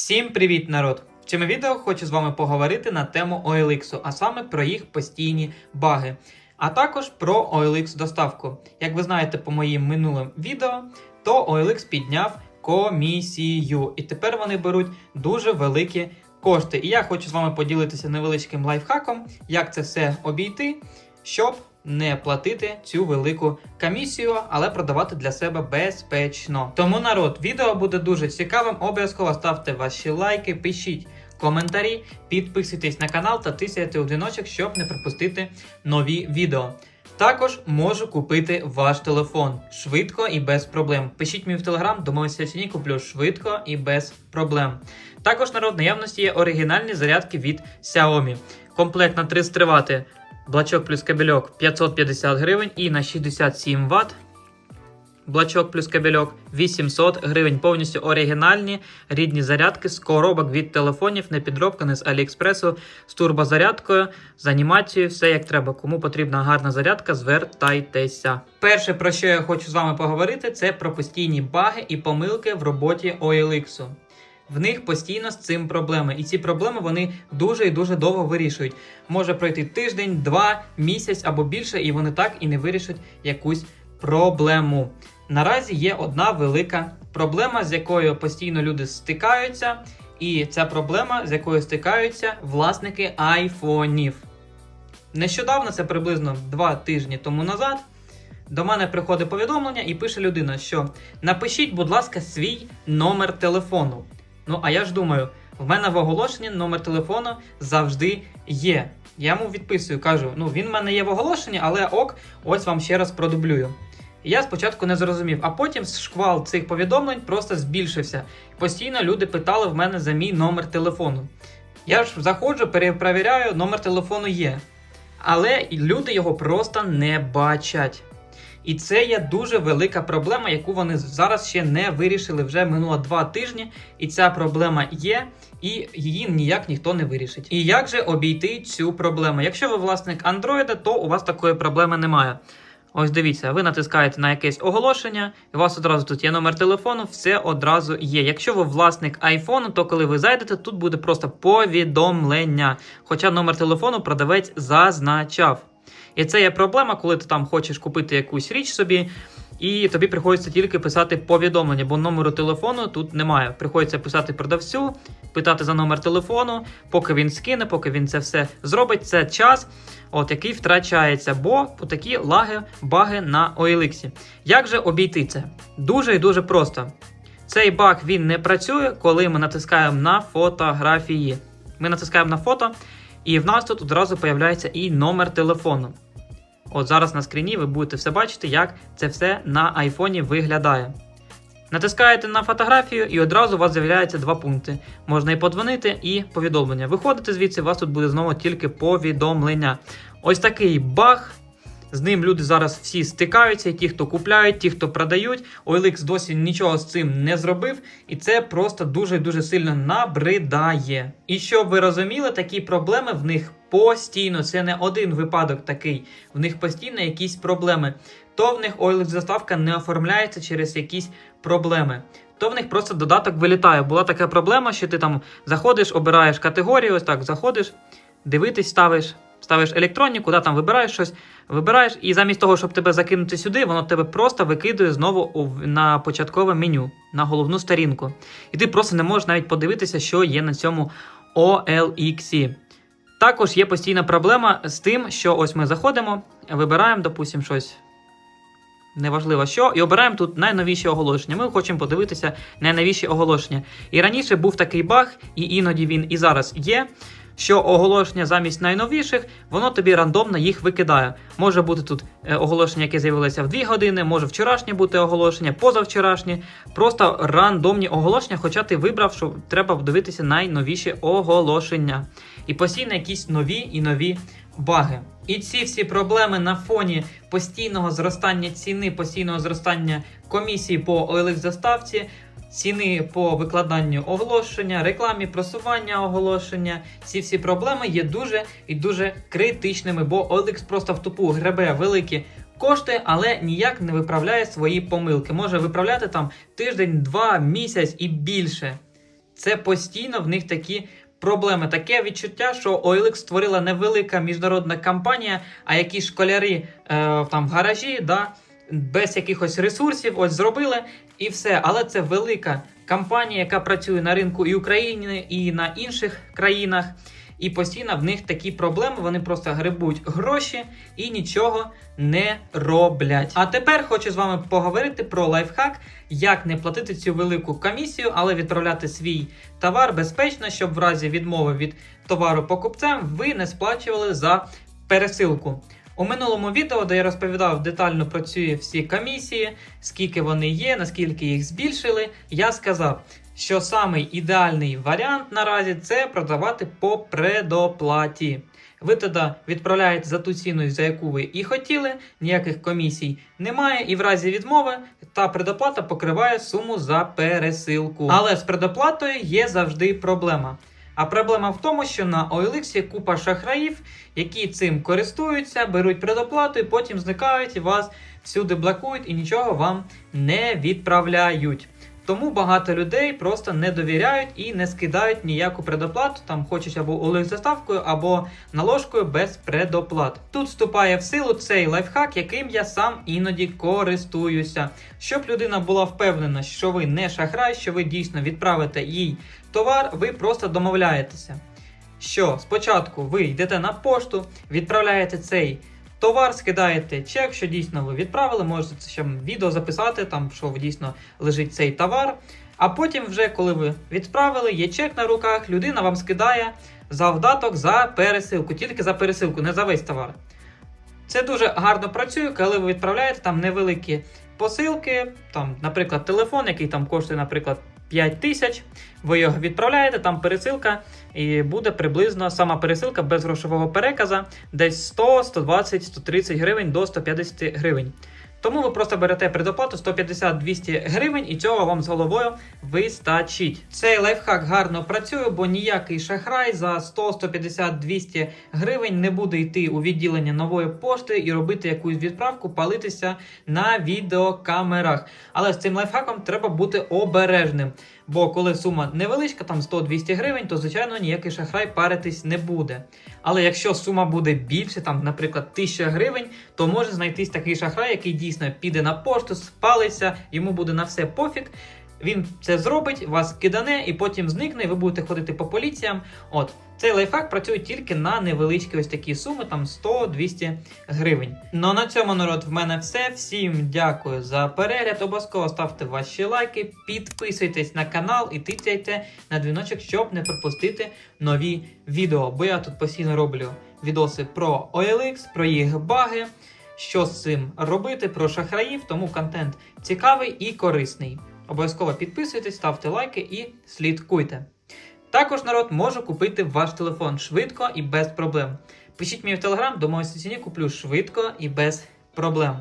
Всім привіт, народ! В цьому відео хочу з вами поговорити на тему OLX, а саме про їх постійні баги, а також про OLX доставку. Як ви знаєте по моїм минулим відео, то OLX підняв комісію, і тепер вони беруть дуже великі кошти. І я хочу з вами поділитися невеличким лайфхаком, як це все обійти, щоб не платити цю велику комісію, але продавати для себе безпечно. Тому народ, відео буде дуже цікавим. Обов'язково ставте ваші лайки, пишіть коментарі, підписуйтесь на канал та тисяйте у дзвіночок, щоб не пропустити нові відео. Також можу купити ваш телефон швидко і без проблем. Пишіть мені в телеграм, домовитися ціні куплю швидко і без проблем. Також народ наявності є оригінальні зарядки від Xiaomi. Комплект на 30 Вт, блачок плюс кабельок 550 гривень і на 67 Вт. Блачок плюс кабельок 800 гривень. Повністю оригінальні рідні зарядки з коробок від телефонів, не підробка, не з Аліекспресу, з турбозарядкою, з анімацією, все як треба. Кому потрібна гарна зарядка, звертайтеся. Перше, про що я хочу з вами поговорити, це про постійні баги і помилки в роботі OLX. В них постійно з цим проблеми, і ці проблеми вони дуже і дуже довго вирішують. Може пройти тиждень, два, місяць або більше, і вони так і не вирішать якусь проблему. Наразі є одна велика проблема, з якою постійно люди стикаються, і ця проблема, з якою стикаються власники айфонів. Нещодавно, це приблизно два тижні тому назад, до мене приходить повідомлення і пише людина, що напишіть, будь ласка, свій номер телефону. Ну, а я ж думаю, в мене в оголошенні номер телефону завжди є. Я йому відписую, кажу: ну він в мене є в оголошенні, але ок, ось вам ще раз продублюю. Я спочатку не зрозумів, а потім шквал цих повідомлень просто збільшився. Постійно люди питали в мене за мій номер телефону. Я ж заходжу, перепровіряю, номер телефону є. Але люди його просто не бачать. І це є дуже велика проблема, яку вони зараз ще не вирішили. Вже минуло два тижні, і ця проблема є, і її ніяк ніхто не вирішить. І як же обійти цю проблему? Якщо ви власник Android, то у вас такої проблеми немає. Ось дивіться, ви натискаєте на якесь оголошення, і у вас одразу тут є номер телефону, все одразу є. Якщо ви власник айфону, то коли ви зайдете, тут буде просто повідомлення. Хоча номер телефону продавець зазначав. І це є проблема, коли ти там хочеш купити якусь річ собі, і тобі приходиться тільки писати повідомлення, бо номеру телефону тут немає. Приходиться писати продавцю, питати за номер телефону, поки він скине, поки він це все зробить. Це час, от який втрачається, бо такі лаги, баги на OLX. Як же обійти це? Дуже і дуже просто. Цей баг він не працює, коли ми натискаємо на фотографії. Ми натискаємо на фото, і в нас тут одразу з'являється і номер телефону. От зараз на скріні ви будете все бачити, як це все на айфоні виглядає. Натискаєте на фотографію, і одразу у вас з'являються два пункти. Можна і подзвонити, і повідомлення. Виходите звідси, у вас тут буде знову тільки повідомлення. Ось такий баг. З ним люди зараз всі стикаються, ті, хто купляють, ті, хто продають. OLX досі нічого з цим не зробив, і це просто дуже дуже сильно набридає. І щоб ви розуміли, такі проблеми в них постійно. Це не один випадок такий. В них постійно якісь проблеми. То в них OLX заставка не оформляється через якісь проблеми. То в них просто додаток вилітає. Була така проблема, що ти там заходиш, обираєш категорію, ось так заходиш, дивитись, ставиш. Ставиш електроніку, куди там вибираєш щось, вибираєш, і замість того, щоб тебе закинути сюди, воно тебе просто викидує знову на початкове меню, на головну сторінку. І ти просто не можеш навіть подивитися, що є на цьому OLX. Також є постійна проблема з тим, що ось ми заходимо, вибираємо, допустимо, щось. Неважливо що, і обираємо тут найновіші оголошення. Ми хочемо подивитися найновіші оголошення. І раніше був такий баг, і іноді він і зараз є. Що оголошення замість найновіших, воно тобі рандомно їх викидає. Може бути тут е, оголошення, яке з'явилося в 2 години, може вчорашнє бути оголошення, позавчорашнє, просто рандомні оголошення, хоча ти вибрав, що треба дивитися найновіші оголошення. І постійно якісь нові і нові баги. І ці всі проблеми на фоні постійного зростання ціни, постійного зростання комісії по OLX заставці, ціни по викладанню оголошення, рекламі, просування оголошення. Ці всі проблеми є дуже і дуже критичними, бо OLX просто в тупу гребе великі кошти, але ніяк не виправляє свої помилки. Може виправляти там тиждень, два, місяць і більше. це постійно в них такі проблеми. Таке відчуття, що OLX створила невелика міжнародна компанія, а якісь школяри е, там в гаражі, да, без якихось ресурсів, ось зробили і все. Але це велика компанія, яка працює на ринку і України, і на інших країнах. І постійно в них такі проблеми, вони просто грибуть гроші і нічого не роблять. А тепер хочу з вами поговорити про лайфхак, як не платити цю велику комісію, але відправляти свій товар безпечно, щоб в разі відмови від товару покупцям ви не сплачували за пересилку. У минулому відео, де я розповідав детально про ці всі комісії, скільки вони є, наскільки їх збільшили, я сказав, що самий ідеальний варіант наразі це продавати по предоплаті. Ви тоді відправляєте за ту ціну, за яку ви і хотіли, ніяких комісій немає, і в разі відмови та предоплата покриває суму за пересилку. Але з предоплатою є завжди проблема. А проблема в тому, що на OLX є купа шахраїв, які цим користуються, беруть предоплату і потім зникають і вас всюди блокують і нічого вам не відправляють. Тому багато людей просто не довіряють і не скидають ніяку предоплату, там хочуть або OLX доставкою, або наложкою без предоплат. Тут вступає в силу цей лайфхак, яким я сам іноді користуюся. Щоб людина була впевнена, що ви не шахрай, що ви дійсно відправите їй товар, ви просто домовляєтеся. Що спочатку ви йдете на пошту, відправляєте цей товар, скидаєте чек, що дійсно ви відправили, можете ще відео записати, там що дійсно лежить цей товар. А потім, вже коли ви відправили, є чек на руках, людина вам скидає завдаток за пересилку, тільки за пересилку, не за весь товар. Це дуже гарно працює, коли ви відправляєте там невеликі посилки, там, наприклад, телефон, який там коштує, наприклад, 5 тисяч. Ви його відправляєте, там пересилка, і буде приблизно сама пересилка без грошового переказа, десь 100, 120, 130 гривень до 150 гривень. Тому ви просто берете предоплату 150-200 гривень, і цього вам з головою вистачить. Цей лайфхак гарно працює, бо ніякий шахрай за 100, 150, 200 гривень не буде йти у відділення нової пошти і робити якусь відправку, палитися на відеокамерах. Але з цим лайфхаком треба бути обережним. Бо коли сума невеличка, там 100-200 гривень, то звичайно ніякий шахрай паритись не буде. Але якщо сума буде більше, там, наприклад, 1000 гривень, то може знайтись такий шахрай, який дійсно піде на пошту, спалиться, йому буде на все пофіг. Він це зробить, вас кидане і потім зникне, і ви будете ходити по поліціям. От цей лайфхак працює тільки на невеличкі ось такі суми, там 100-200 гривень. Ну на цьому народ в мене все. Всім дякую за перегляд. Обов'язково ставте ваші лайки, підписуйтесь на канал і тицяйте на дзвіночок, щоб не пропустити нові відео. Бо я тут постійно роблю відоси про OLX, про їх баги. Що з цим робити про шахраїв, тому контент цікавий і корисний. Обов'язково підписуйтесь, ставте лайки і слідкуйте. Також народ може купити ваш телефон швидко і без проблем. Пишіть мені в телеграм, домовився ціні, куплю швидко і без проблем.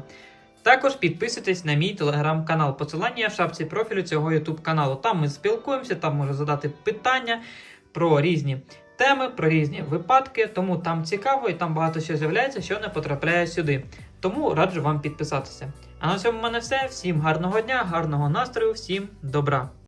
Також підписуйтесь на мій телеграм-канал. Посилання в шапці профілю цього YouTube каналу. Там ми спілкуємося, там можу задати питання про різні теми, про різні випадки. Тому там цікаво і там багато що з'являється, що не потрапляє сюди. Тому раджу вам підписатися. А на цьому в мене все. Всім гарного дня, гарного настрою, всім добра!